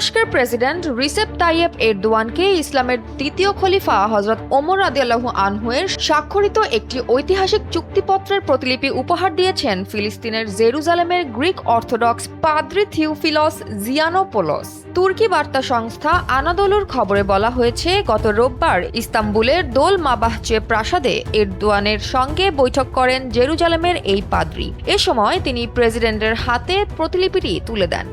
তুরস্কের president Recep Tayyip এরদোয়ানকে ইসলামের দ্বিতীয় খলিফা হজরত ওমর রাদিয়াল্লাহু আনহুয়ের স্বাক্ষরিত একটি ঐতিহাসিক চুক্তিপত্রের প্রতিলিপি উপহার দিয়েছেন ফিলিস্তিনের জেরুজালেমের গ্রিক অর্থোডক্স পাদ্রি থিওফিলস জিয়ানোপোলস। তুর্কি বার্তা সংস্থা আনাদোলুর খবরে বলা হয়েছে, গত রোববার ইস্তাম্বুলের দোল মাবাহচে প্রাসাদে এরদোয়ানের সঙ্গে বৈঠক করেন জেরুজালেমের এই পাদ্রি। এ সময় তিনি প্রেসিডেন্টের হাতে প্রতিলিপিটি তুলে দেন।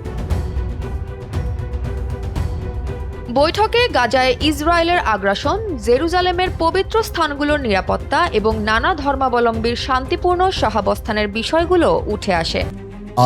বৈঠকে গাজায় ইসরায়েলের আগ্রাসন জেরুজালেমের পবিত্র স্থানগুলোর নিরাপত্তা এবং নানা ধর্মাবলম্বীর শান্তিপূর্ণ সহাবস্থানের বিষয়গুলো উঠে আসে।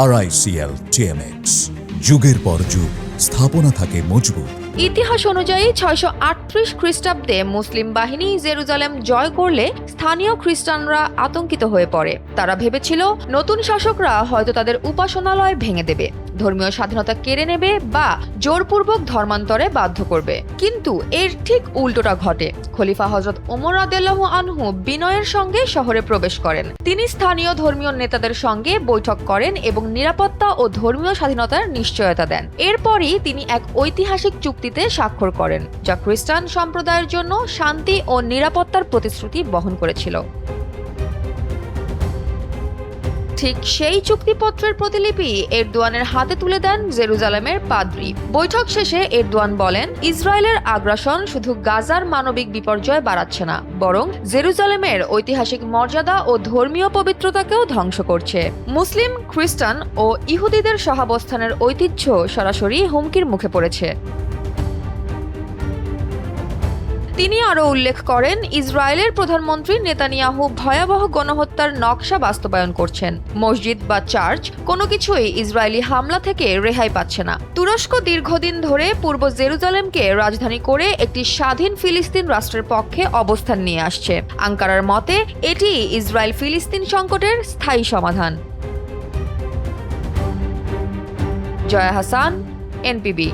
আরআইসিএল টিএমএক্স যুগের পর যুগ স্থাপনা থাকে মজবুত। ইতিহাস অনুযায়ী ছয়শো আটত্রিশ খ্রিস্টাব্দে মুসলিম বাহিনী জেরুজালেম জয় করলে স্থানীয় খ্রিস্টানরা আতঙ্কিত হয়ে পড়ে। তারা ভেবেছিল নতুন শাসকরা হয়তো তাদের উপাসনালয় ভেঙে দেবে। ধর্মীয় স্বাধীনতা কেড়ে নেবে বা জোরপূর্বক ধর্মান্তরে বাধ্য করবে। কিন্তু এর ঠিক উল্টোটা ঘটে। খলিফা হজরত ওমর আদেল্লাহ আনহু বিনয়ের সঙ্গে শহরে প্রবেশ করেন। তিনি স্থানীয় ধর্মীয় নেতাদের সঙ্গে বৈঠক করেন এবং নিরাপত্তা ও ধর্মীয় স্বাধীনতার নিশ্চয়তা দেন। এরপরই তিনি এক ঐতিহাসিক চুক্তিতে স্বাক্ষর করেন, যা খ্রিস্টান সম্প্রদায়ের জন্য শান্তি ও নিরাপত্তার প্রতিশ্রুতি বহন করেছিল। ঠিক সেই চুক্তিপত্রের প্রতিলিপি এরদোয়ানের হাতে তুলে দেন জেরুজালেমের পাদ্রি। বৈঠক শেষে এরদোয়ান বলেন, ইসরায়েলের আগ্রাসন শুধু গাজার মানবিক বিপর্যয় বাড়াচ্ছে না, বরং জেরুজালেমের ঐতিহাসিক মর্যাদা ও ধর্মীয় পবিত্রতাকেও ধ্বংস করছে। মুসলিম, খ্রিস্টান ও ইহুদিদের সহাবস্থানের ঐতিহ্য সরাসরি হুমকির মুখে পড়েছে। তিনি আরও উল্লেখ করেন, ইসরায়েলের প্রধানমন্ত্রী নেতানিয়াহু ভয়াবহ গণহত্যার নকশা বাস্তবায়ন করছেন। মসজিদ বা চার্চ কোনো কিছুই ইসরায়েলি হামলা থেকে রেহাই পাচ্ছে না। তুরস্ক দীর্ঘদিন ধরে পূর্ব জেরুজালেমকে রাজধানী করে একটি স্বাধীন ফিলিস্তিন রাষ্ট্রের পক্ষে অবস্থান নিয়ে আসছে। আঙ্কারার মতে, এটি ইসরায়েল ফিলিস্তিন সংকটের স্থায়ী সমাধান। জয়া হাসান, এনপিবি।